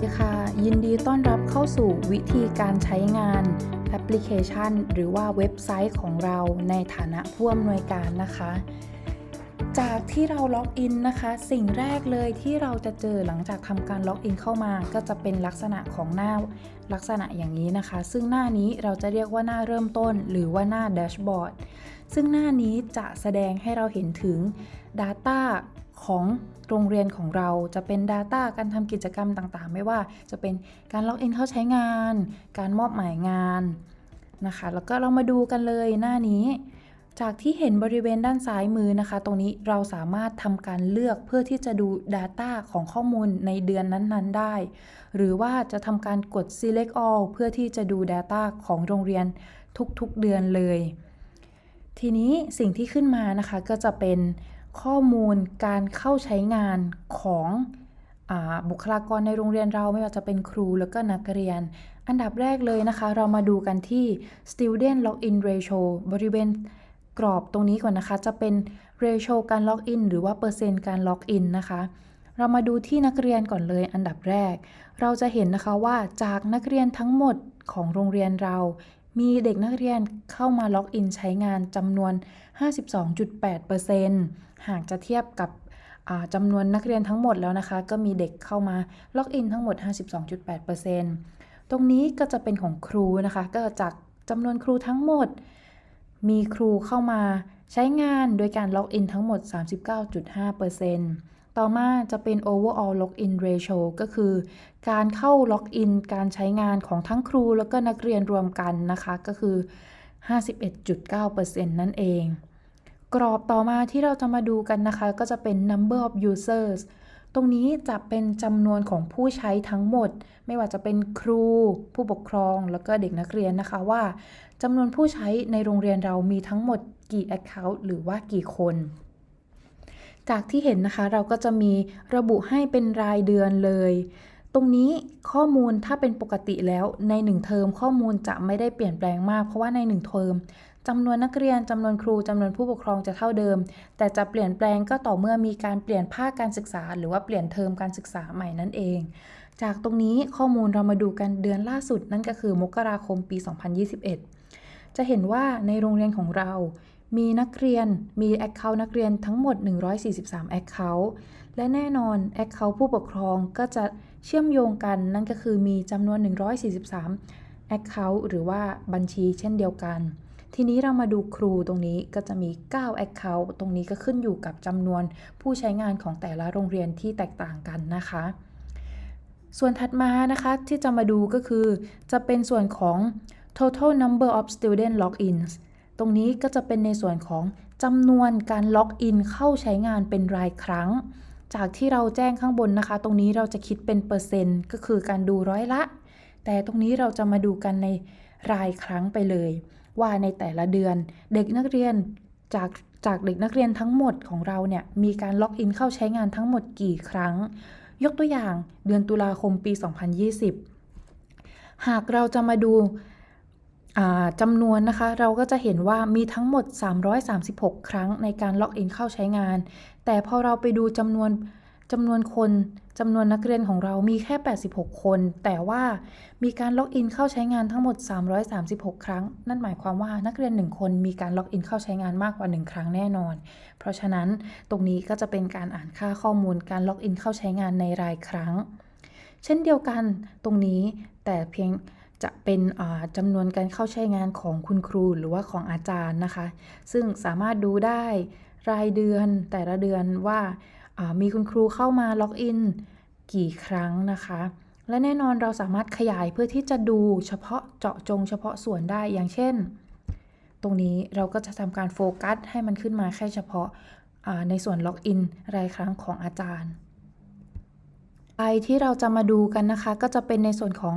ดีค่ะ ยินดีต้อนรับเข้าสู่วิธีการใช้งานแอปพลิเคชัน หรือว่าเว็บไซต์ของเราในฐานะผู้อำนวยการนะคะ จากที่เราล็อกอินนะคะ สิ่งแรกเลยที่เราจะเจอหลังจากทำการล็อกอินเข้ามา ก็จะเป็นลักษณะของหน้าลักษณะอย่างนี้นะคะ ซึ่งหน้านี้เราจะเรียกว่าหน้าเริ่มต้น หรือว่าหน้าแดชบอร์ด ซึ่งหน้านี้จะแสดงให้เราเห็นถึง Data ของโรงเรียนของเราจะเป็น Data การทำกิจกรรมต่างๆ ไม่ว่าจะเป็นการล็อกอินเข้าใช้งาน การมอบหมายงานนะคะ แล้วก็เรามาดูกันเลยหน้านี้ จากที่เห็นบริเวณด้านซ้ายมือนะคะ ตรงนี้เราสามารถทำการเลือกเพื่อที่จะดู Data ของข้อมูลในเดือนนั้นๆ ได้ หรือว่าจะทำการกด select all เพื่อที่จะดู Data ของโรงเรียนทุกๆเดือนเลย ทีนี้สิ่งที่ขึ้นมานะคะก็จะเป็นข้อมูลการเข้าใช้งานของอบุคลากรในโรงเรียนเราไม่ว่าจะเป็นครูแล้วก็นักเรียน อันดับแรกเลยนะคะ เรามาดูกันที่ student login ratio บริเวณกรอบตรงนี้ก่อนนะคะ จะเป็น ratio การล็อกอินหรือว่าเปอร์เซ็นต์การล็อกอินนะคะเรามาดูที่นักเรียนก่อนเลยอันดับแรก เราจะเห็นนะคะว่าจากนักเรียนทั้งหมดของโรงเรียนเรา มีเด็กนักเรียนเข้ามาล็อกอินใช้งานจำนวน 52.8%หากจะเทียบกับจำนวนนักเรียนทั้งหมดแล้วนะคะ ก็มีเด็กเข้ามาล็อกอินทั้งหมด 52.8%ตรงนี้ก็จะเป็นของครูนะคะ ก็จากจำนวนครูทั้งหมด มีครูเข้ามาใช้งานโดยการล็อกอินทั้งหมด 39.5% ต่อมาจะเป็น overall login ratio ก็คือ การเข้าล็อกอินการใช้งานของทั้งครูแล้วก็นักเรียนรวมกันนะคะ ก็คือ 51.9%นั่นเอง กรอบต่อมาที่เราจะมาดูกันนะคะ ก็จะเป็น number of users ตรงนี้จะเป็นจำนวนของผู้ใช้ทั้งหมด ไม่ว่าจะเป็นครู ผู้ปกครอง แล้วก็เด็กนักเรียนนะคะว่าจำนวนผู้ใช้ในโรงเรียนเรามีทั้งหมดกี่ Account หรือว่ากี่คน จากที่เห็นนะคะเราก็จะมีระบุให้เป็นรายเดือนเลย ตรงนี้ข้อมูลถ้าเป็นปกติแล้วใน 1 เทอมข้อมูลจะไม่ได้เปลี่ยนแปลงมาก เพราะว่าใน 1 เทอมจำนวนนักเรียนจำนวนครูจำนวนผู้ปกครองจะเท่าเดิม แต่จะเปลี่ยนแปลงก็ต่อเมื่อมีการเปลี่ยนภาคการศึกษา หรือว่าเปลี่ยนเทอมการศึกษาใหม่นั่นเอง จากตรงนี้ข้อมูลเรามาดูกันเดือนล่าสุดนั่นก็คือมกราคมปี 2021 จะเห็นว่าในโรงเรียนของเรา มีนักเรียนมี Account นักเรียนทั้งหมด 143 Account และแน่นอน Account ผู้ปกครองก็จะเชื่อมโยงกัน นั่นก็คือมีจำนวน 143 Account หรือว่าบัญชีเช่นเดียวกัน ทีนี้เรามาดูครูตรงนี้ก็จะมี 9 Account ตรงนี้ก็ขึ้นอยู่กับจำนวนผู้ใช้งานของแต่ละโรงเรียนที่แตกต่างกันนะคะ ส่วนถัดมานะคะที่จะมาดูก็คือ จะเป็นส่วนของ total number of student logins ตรงนี้ก็จะเป็นในส่วนของจำนวนการล็อกอินเข้าใช้งานเป็นรายครั้ง จากที่เราแจ้งข้างบนนะคะ ตรงนี้เราจะคิดเป็นเปอร์เซ็นต์ ก็คือการดูร้อยละ แต่ตรงนี้เราจะมาดูกันในรายครั้งไปเลย ว่าในแต่ละเดือนเด็กนักเรียนจากจากเด็กนักเรียนทั้งหมดของเราเนี่ยมีการล็อกอินเข้าใช้งานทั้งหมดกี่ครั้ง ยกตัวอย่างเดือนตุลาคมปี 2020 หากเราจะมาดู จำนวนนะคะ เราก็จะเห็นว่ามีทั้งหมด 336 ครั้งในการล็อกอินเข้าใช้งาน แต่พอเราไปดูจำนวนจำนวนคนจำนวนนักเรียนของเรามีแค่ 86 คน แต่ว่ามีการล็อกอินเข้าใช้งานทั้งหมด 336 ครั้ง นั่นหมายความว่านักเรียน 1 คนมีการล็อกอินเข้าใช้งานมากกว่า 1 ครั้งแน่นอน เพราะฉะนั้นตรงนี้ก็จะเป็นการอ่านค่าข้อมูลการล็อกอินเข้าใช้งานในรายครั้ง เช่นเดียวกันตรงนี้แต่เพียง จะเป็นจำนวนการเข้าใช้งานของคุณครูหรือว่าของอาจารย์นะคะ ซึ่งสามารถดูได้รายเดือนแต่ละเดือนว่ามีคุณครูเข้ามาล็อกอินกี่ครั้งนะคะ และแน่นอนเราสามารถขยายเพื่อที่จะดูเฉพาะเจาะจงเฉพาะส่วนได้อย่างเช่น ตรงนี้เราก็จะทำการโฟกัสให้มันขึ้นมาแค่เฉพาะในส่วนล็อกอินรายครั้งของอาจารย์ไปที่เราจะมาดูกันนะคะ ก็จะเป็นในส่วนของ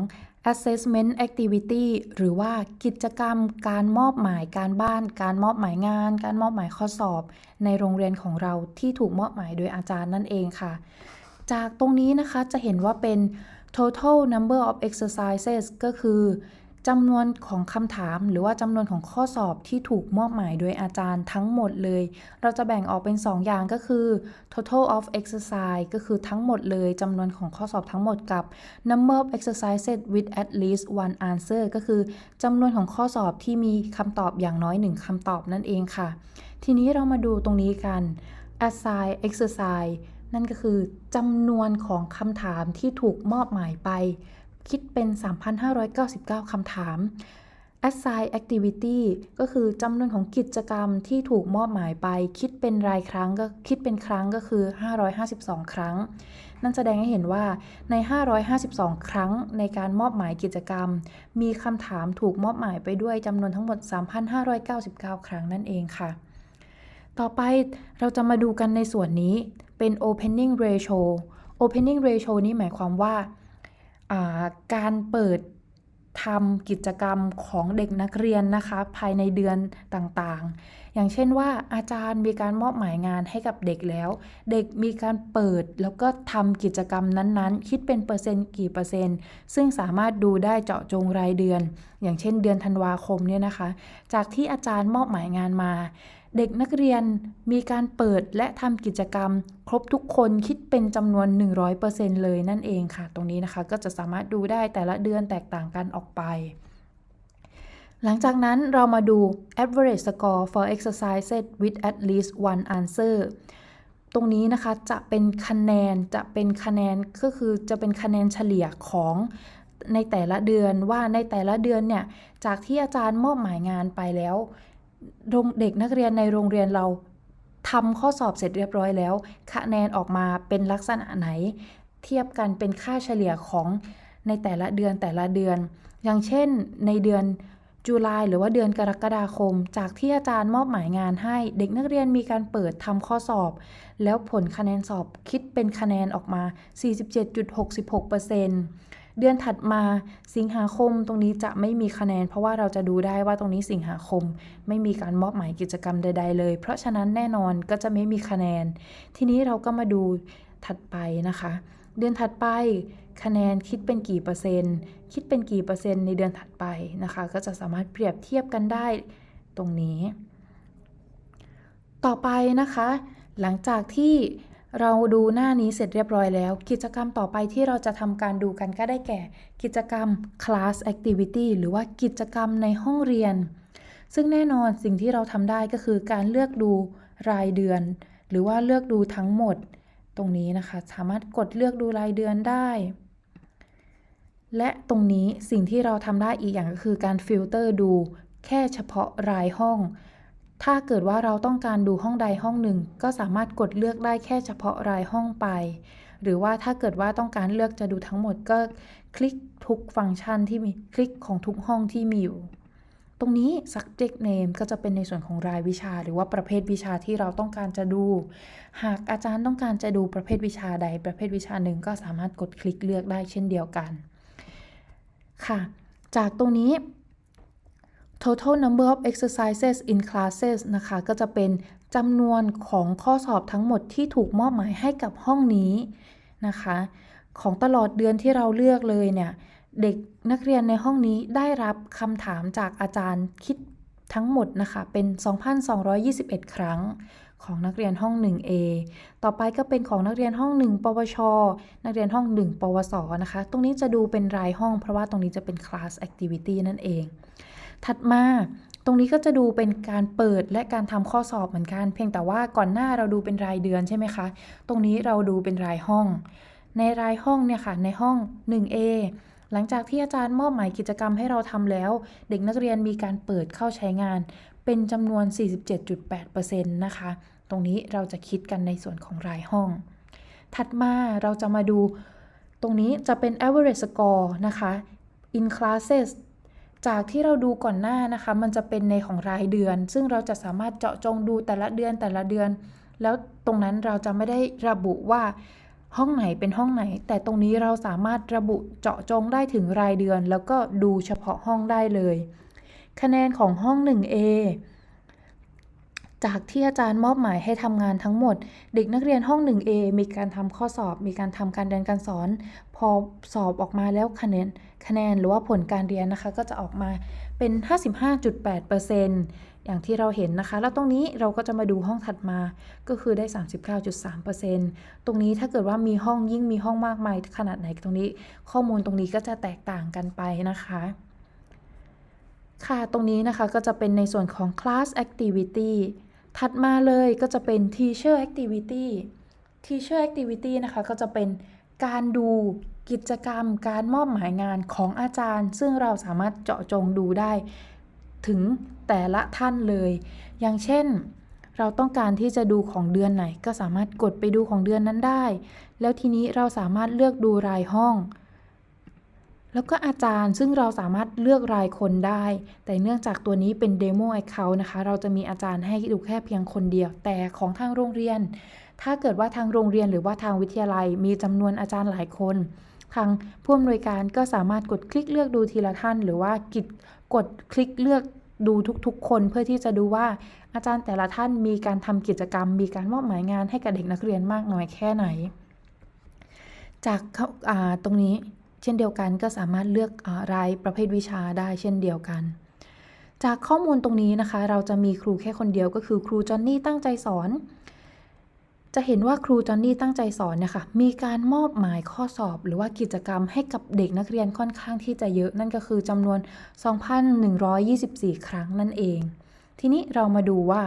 assessment activity หรือว่ากิจกรรมการมอบหมายการบ้าน การมอบหมายงาน การมอบหมายข้อสอบ ในโรงเรียนของเราที่ถูกมอบหมายโดยอาจารย์นั่นเองค่ะ จากตรงนี้นะคะจะเห็นว่าเป็น total number of exercises ก็คือ จำนวนของคำถามหรือว่าจำนวนของข้อสอบที่ถูกมอบหมายโดยอาจารย์ทั้งหมดเลย เราจะแบ่งออกเป็น 2 อย่างก็คือ total of exercise ก็คือทั้งหมดเลยจำนวนของข้อสอบทั้งหมดกับ number of exercises with at least one answer ก็คือจำนวนของข้อสอบที่มีคำตอบอย่างน้อย 1คำตอบนั่นเองค่ะ ทีนี้เรามาดูตรงนี้กัน assign exercise นั่นก็คือจำนวนของคำถามที่ถูกมอบหมายไป คิดเป็น 3,599 คำถาม assign activity ก็คือจำนวนของกิจกรรมที่ถูกมอบหมายไป คิดเป็นรายครั้งก็คิดเป็นครั้งก็คือ 552 ครั้ง นั่นแสดงให้เห็นว่าใน 552 ครั้งในการมอบหมายกิจกรรม มีคำถามถูกมอบหมายไปด้วยจำนวนทั้งหมด 3,599 ครั้งนั่นเองค่ะ ต่อไปเราจะมาดูกันในส่วนนี้เป็น opening ratio opening ratio นี้หมายความว่าอ่า การเปิดทำกิจกรรมของเด็กนักเรียนนะคะ ภายในเดือนต่างๆ อย่างเช่นว่าอาจารย์มีการมอบหมายงานให้กับเด็กแล้ว เด็กมีการเปิดแล้วก็ทำกิจกรรมนั้นๆ คิดเป็นเปอร์เซ็นต์กี่เปอร์เซ็นต์ ซึ่งสามารถดูได้เจาะจงรายเดือน อย่างเช่นเดือนธันวาคมเนี่ยนะคะ จากที่อาจารย์มอบหมายงานมา เด็กนักเรียนมีการเปิดและทำกิจกรรม ครบทุกคนคิดเป็นจำนวน 100%เลยนั่นเองค่ะ ตรงนี้นะคะก็จะสามารถดูได้แต่ละเดือนแตกต่างกันออกไป หลังจากนั้นเรามาดู average score for exercises with at least one answer ตรงนี้นะคะจะเป็นคะแนนจะเป็นคะแนนก็คือจะเป็นคะแนนเฉลี่ยของในแต่ละเดือนว่าในแต่ละเดือนเนี่ยจากที่อาจารย์มอบหมายงานไปแล้วเด็กนักเรียนในโรงเรียนเราทำข้อสอบเสร็จเรียบร้อยแล้ว คะแนนออกมาเป็นลักษณะไหน เทียบกันเป็นค่าเฉลี่ยของในแต่ละเดือนแต่ละเดือน อย่างเช่นในเดือน จุลายหรือว่าเดือนกรกฎาคม จากที่อาจารย์มอบหมายงานให้ เด็กนักเรียนมีการเปิดทำข้อสอบ แล้วผลคะแนนสอบคิดเป็นคะแนนออกมา 47.66%เดือนถัดมาสิงหาคมตรงนี้จะไม่มีคะแนน เพราะว่าเราจะดูได้ว่าตรงนี้สิงหาคม ไม่มีการมอบหมายกิจกรรมใด ๆ เลย เพราะฉะนั้นแน่นอนก็จะไม่มีคะแนน ทีนี้เราก็มาดูถัดไปนะคะ เดือนถัดไป คะแนนคิดเป็นกี่เปอร์เซ็นต์ คิดเป็นกี่เปอร์เซ็นต์ในเดือนถัดไปนะคะ ก็จะสามารถเปรียบเทียบกันได้ตรงนี้ ต่อไปนะคะ หลังจากที่เราดูหน้านี้เสร็จเรียบร้อยแล้ว กิจกรรมต่อไปที่เราจะทำการดูกันก็ได้แก่ กิจกรรม class activity หรือว่ากิจกรรมในห้องเรียน ซึ่งแน่นอนสิ่งที่เราทำได้ก็คือการเลือกดูรายเดือน หรือว่าเลือกดูทั้งหมด ตรงนี้นะคะ สามารถกดเลือกดูรายเดือนได้ และตรงนี้สิ่งที่เราทำได้อีกอย่างก็คือการฟิลเตอร์ดูแค่เฉพาะรายห้อง ถ้าเกิดว่าเราต้องการดูห้องใดห้องหนึ่ง ก็สามารถกดเลือกได้แค่เฉพาะรายห้องไป หรือว่าถ้าเกิดว่าต้องการเลือกจะดูทั้งหมดก็คลิกทุกฟังก์ชันที่มีคลิกของทุกห้องที่มีอยู่ ตรงนี้ subject name ก็จะเป็นในส่วนของรายวิชา หรือว่าประเภทวิชาที่เราต้องการจะดู หากอาจารย์ต้องการจะดูประเภทวิชาใดประเภทวิชาหนึ่งก็สามารถกดคลิกเลือกได้เช่นเดียวกัน ค่ะ จากตรงนี้ total number of exercises in classes นะคะ ก็จะเป็นจำนวนของข้อสอบทั้งหมดที่ถูกมอบหมายให้กับห้องนี้นะคะ ของตลอดเดือนที่เราเลือกเลยเนี่ย เด็กนักเรียนในห้องนี้ได้รับคำถามจากอาจารย์คิดทั้งหมดนะคะ เป็น 2,221 ครั้ง ของนักเรียนห้อง 1A ต่อไปก็เป็นของนักเรียนห้อง 1 ปวช นักเรียนห้อง 1 ปวส นะคะ ตรงนี้จะดูเป็นรายห้องเพราะว่าตรงนี้จะเป็น class activity นั่นเอง ถัดมาตรงนี้ก็จะดูเป็นการเปิดและการทำข้อสอบเหมือนกัน เพียงแต่ว่าก่อนหน้าเราดูเป็นรายเดือนใช่ไหมคะ ตรงนี้เราดูเป็นรายห้อง ในรายห้องเนี่ยค่ะในห้อง 1A หลังจากที่อาจารย์มอบหมายกิจกรรมให้เราทำแล้ว เด็กนักเรียนมีการเปิดเข้าใช้งาน เป็นจำนวน 47.8%นะคะ รงนี้เราจะคิดกันในส่วนของรายห้อง ถัดมาเราจะมาดูตรงนี้จะเป็น average score นะคะ in classes จากที่เราดูก่อนหน้านะคะ มันจะเป็นในของรายเดือน ซึ่งเราจะสามารถเจาะจงดูแต่ละเดือนแต่ละเดือน แล้วตรงนั้นเราจะไม่ได้ระบุว่าห้องไหนเป็นห้องไหน แต่ตรงนี้เราสามารถระบุเจาะจงได้ถึงรายเดือน แล้วก็ดูเฉพาะห้องได้เลย คะแนนของห้อง 1A จากที่อาจารย์มอบหมายให้ทำงานทั้งหมด เด็กนักเรียนห้อง 1A มีการทำข้อสอบ มีการทำการเรียนการสอน พอสอบออกมาแล้วคะแนนคะแนนหรือว่าผลการเรียนนะคะ ก็จะออกมาเป็น 55.8%อย่างที่เราเห็นนะคะ แล้วตรงนี้เราก็จะมาดูห้องถัดมาก็คือได้ 39.3%ตรงนี้ถ้าเกิดว่ามีห้องยิ่งมีห้องมากมายขนาดไหนตรงนี้ ข้อมูลตรงนี้ก็จะแตกต่างกันไปนะคะค่ะ ตรงนี้นะคะก็จะเป็นในส่วนของ class activity ถัดมาเลยก็จะเป็น teacher activity teacher activity นะคะ ก็จะเป็นการดูกิจกรรมการมอบหมายงานของอาจารย์ ซึ่งเราสามารถเจาะจงดูได้ถึงแต่ละท่านเลย อย่างเช่น เราต้องการที่จะดูของเดือนไหน ก็สามารถกดไปดูของเดือนนั้นได้ แล้วทีนี้เราสามารถเลือกดูรายห้อง แล้วก็อาจารย์ซึ่งเราสามารถเลือกรายคนได้ แต่เนื่องจากตัวนี้เป็น Demo Account นะคะ เราจะมีอาจารย์ให้ดูแค่เพียงคนเดียว แต่ของทางโรงเรียน ถ้าเกิดว่าทางโรงเรียนหรือว่าทางวิทยาลัย มีจำนวนอาจารย์หลายคน ทางผู้อำนวยการก็สามารถกดคลิกเลือกดูทีละท่าน หรือว่ากิดกดคลิกเลือกดูทุกๆ คนเพื่อที่จะดูว่าอาจารย์แต่ละท่านมีการทำกิจกรรม มีการมอบหมายงานให้กับเด็กนักเรียนมากน้อยแค่ไหน จากาตรงนี้ เช่นเดียวกันก็สามารถเลือกอรายประเภทวิชาได้เช่นเดียวกัน จากข้อมูลตรงนี้นะคะ เราจะมีครูแค่คนเดียวก็คือครูจอนนี่ตั้งใจสอน จะเห็นว่าครูจอนนี่ตั้งใจสอนเนี่ยค่ะมีการมอบหมายข้อสอบ หรือว่ากิจกรรมให้กับเด็กนักเรียนค่อนข้างที่จะเยอะ นั่นก็คือจำนวน 2,124 ครั้งนั่นเอง ทีนี้เรามาดูว่า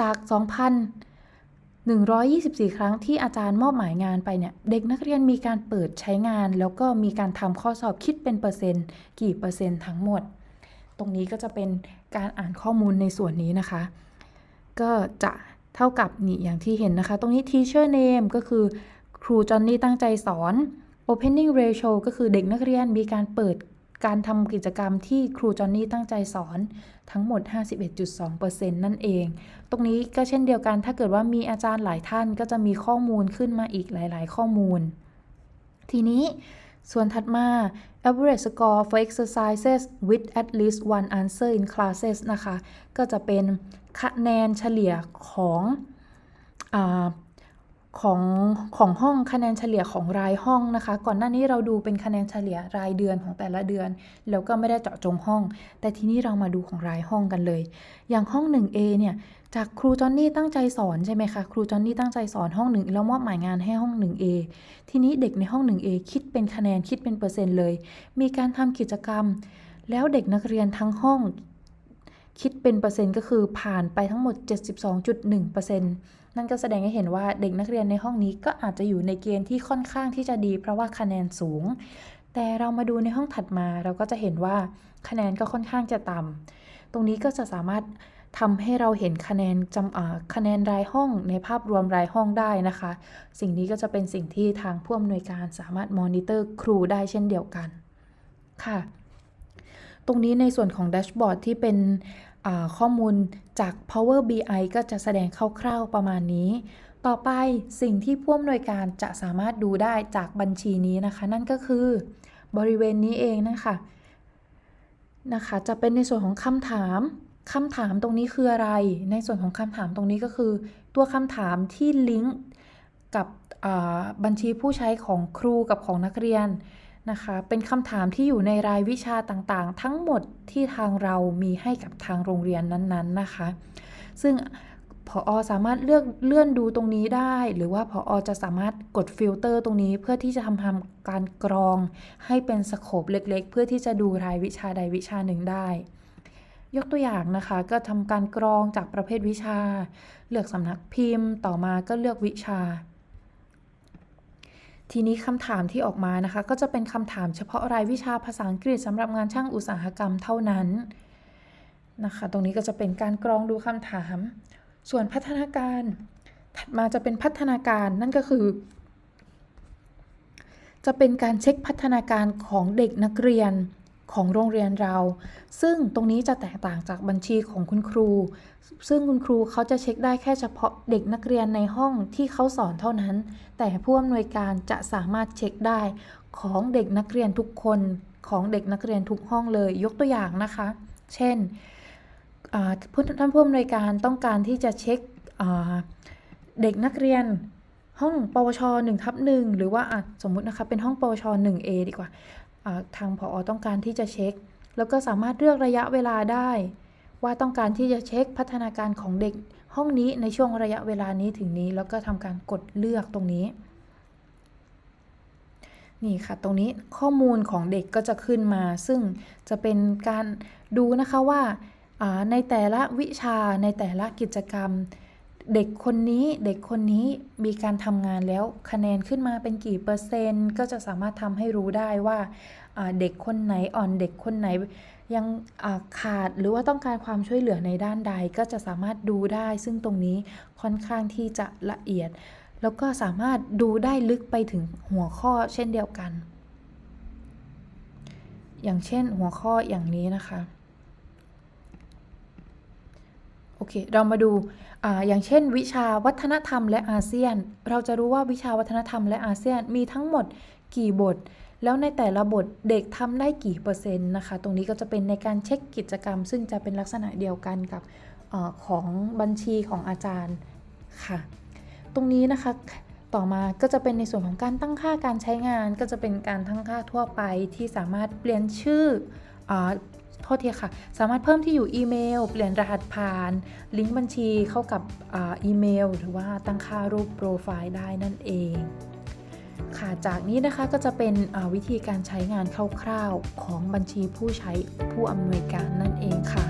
จาก 124 ครั้งที่อาจารย์มอบหมายงานไปเนี่ย เด็กนักเรียนมีการเปิดใช้งาน แล้วก็มีการทำข้อสอบคิดเป็นเปอร์เซ็นต์ กี่เปอร์เซ็นต์ทั้งหมด ตรงนี้ก็จะเป็นการอ่านข้อมูลในส่วนนี้นะคะ ก็จะเท่ากับนี่อย่างที่เห็นนะคะ ตรงนี้ teacher name ก็คือครูจอนนี่ตั้งใจสอน opening ratio ก็คือเด็กนักเรียนมีการเปิด การทำกิจกรรมที่ครูจอนนี่ตั้งใจสอนทั้งหมด 51.2%นั่นเอง ตรงนี้ก็เช่นเดียวกันถ้าเกิดว่ามีอาจารย์หลายท่านก็จะมีข้อมูลขึ้นมาอีกหลาย ๆ ข้อมูล ทีนี้ส่วนถัดมา average score for exercises with at least one answer in classes นะคะ ก็จะเป็นคะแนนเฉลี่ยของอ ของของห้องคะแนนเฉลี่ยของรายห้องนะคะ ก่อนหน้านี้เราดูเป็นคะแนนเฉลี่ยรายเดือนของแต่ละเดือน แล้วก็ไม่ได้เจาะจงห้อง แต่ทีนี้เรามาดูของรายห้องกันเลย อย่างห้อง 1A เนี่ยจากครูจอนนี่ตั้งใจสอนใช่ไหมคะครูจอนนี่ตั้งใจสอนห้องหนึ่งแล้วมอบหมายงานให้ห้อง 1A ทีนี้เด็กในห้อง 1A คิดเป็นคะแนนคิดเป็นเปอร์เซ็นต์เลย มีการทำกิจกรรม แล้วเด็กนักเรียนทั้งห้องคิดเป็นเปอร์เซ็นต์ก็คือผ่านไปทั้งหมด 72.1% นั่นก็แสดงให้เห็นว่าเด็กนักเรียนในห้องนี้ก็อาจจะอยู่ในเกณฑ์ที่ค่อนข้างที่จะดี เพราะว่าคะแนนสูง แต่เรามาดูในห้องถัดมาเราก็จะเห็นว่าคะแนนก็ค่อนข้างจะต่ำตรงนี้ก็จะสามารถทำให้เราเห็นคะแนนจำคะแนนรายห้องในภาพรวมรายห้องได้นะคะ สิ่งนี้ก็จะเป็นสิ่งที่ทางผู้อำนวยการสามารถมอนิเตอร์ครูได้เช่นเดียวกันค่ะ ตรงนี้ในส่วนของแดชบอร์ดที่เป็น ข้อมูลจาก Power BI ก็จะแสดงคร่าวๆประมาณนี้ ต่อไปสิ่งที่ผู้อำนวยการจะสามารถดูได้จากบัญชีนี้นะคะ นั่นก็คือบริเวณนี้เองนะคะนะคะ จะเป็นในส่วนของคำถามคำถามตรงนี้คืออะไร ในส่วนของคำถามตรงนี้ก็คือ ตัวคำถามที่ลิงก์กับบัญชีผู้ใช้ของครูกับของนักเรียน นะคะ เป็นคำถามที่อยู่ในรายวิชาต่างๆ ทั้งหมดที่ทางเรามีให้กับทางโรงเรียนนั้นๆนะคะ ซึ่งพออสามารถเลือกเลื่อนดูตรงนี้ได้ หรือว่าพออจะสามารถกดฟิลเตอร์ตรงนี้เพื่อที่จะทำทำการกรองให้เป็นสโคปเล็กๆ เพื่อที่จะดูรายวิชาใดวิชาหนึ่งได้ ยกตัวอย่างนะคะ ก็ทำการกรองจากประเภทวิชา เลือกสำนักพิมพ์ ต่อมาก็เลือกวิชา ทีนี้คำถามที่ออกมานะคะ ก็จะเป็นคำถามเฉพาะรายวิชาภาษาอังกฤษสำหรับงานช่างอุตสาหกรรมเท่านั้นนะคะ ตรงนี้ก็จะเป็นการกรองดูคำถาม ส่วนพัฒนาการ ถัดมาจะเป็นพัฒนาการนั่นก็คือ จะเป็นการเช็คพัฒนาการของเด็กนักเรียน ของโรงเรียนเรา ซึ่งตรงนี้จะแตกต่างจากบัญชีของคุณครู ซึ่งคุณครูเขาจะเช็คได้แค่เฉพาะเด็กนักเรียนในห้องที่เขาสอนเท่านั้น แต่ผู้อำนวยการจะสามารถเช็คได้ของเด็กนักเรียนทุกคนของเด็กนักเรียนทุกห้องเลย ยกตัวอย่างนะคะ เช่นท่านผู้อำนวยการต้องการที่จะเช็คเด็กนักเรียนห้องปวช1ทับ1หรือว่าสมมุตินะคะเป็นห้องปวช 1A ดีกว่า ทางผอต้องการที่จะเช็ค แล้วก็สามารถเลือกระยะเวลาได้ ว่าต้องการที่จะเช็คพัฒนาการของเด็กห้องนี้ในช่วงระยะเวลานี้ถึงนี้ แล้วก็ทำการกดเลือกตรงนี้นี่ค่ะ ตรงนี้ข้อมูลของเด็กก็จะขึ้นมา ซึ่งจะเป็นการดูนะคะว่าในแต่ละวิชาในแต่ละกิจกรรม เด็กคนนี้เด็กคนนี้มีการทำงานแล้วคะแนนขึ้นมาเป็นกี่เปอร์เซ็นต์ ก็จะสามารถทำให้รู้ได้ว่าเด็กคนไหนอ่อนเด็กคนไหนยังาขาดหรือว่าต้องการความช่วยเหลือในด้านใดก็จะสามารถดูได้ ซึ่งตรงนี้ค่อนข้างที่จะละเอียด แล้วก็สามารถดูได้ลึกไปถึงหัวข้อเช่นเดียวกัน อย่างเช่นหัวข้ออย่างนี้นะคะ โอเค เรามาดูออย่างเช่น วิชาวัฒนธรรมและอาเซียน เราจะรู้ว่าวิชาวัฒนธรรมและอาเซียนมีทั้งหมดกี่บท แล้วในแต่ละบทเด็กทำได้กี่เปอร์เซ็นต์นะคะ ตรงนี้ก็จะเป็นในการเช็คกิจกรรม ซึ่งจะเป็นลักษณะเดียวกันกับอของบัญชีของอาจารย์ค่ะ ตรงนี้นะคะต่อมาก็จะเป็นในส่วนของการตั้งค่าการใช้งาน ก็จะเป็นการตั้งค่าทั่วไปที่สามารถเปลี่ยนชื่ออ โทษทีค่ะ สามารถเพิ่มที่อยู่อีเมล เปลี่ยนรหัสผ่าน ลิงก์บัญชีเข้ากับอาอีเมล หรือว่าตั้งค่ารูปโปรไฟล์ได้นั่นเองค่ะจากนี้นะคะก็จะเป็นอ่าวิธีการใช้งานคร่าวๆของบัญชีผู้ใช้ผู้อำนวยการนั่นเองค่ะ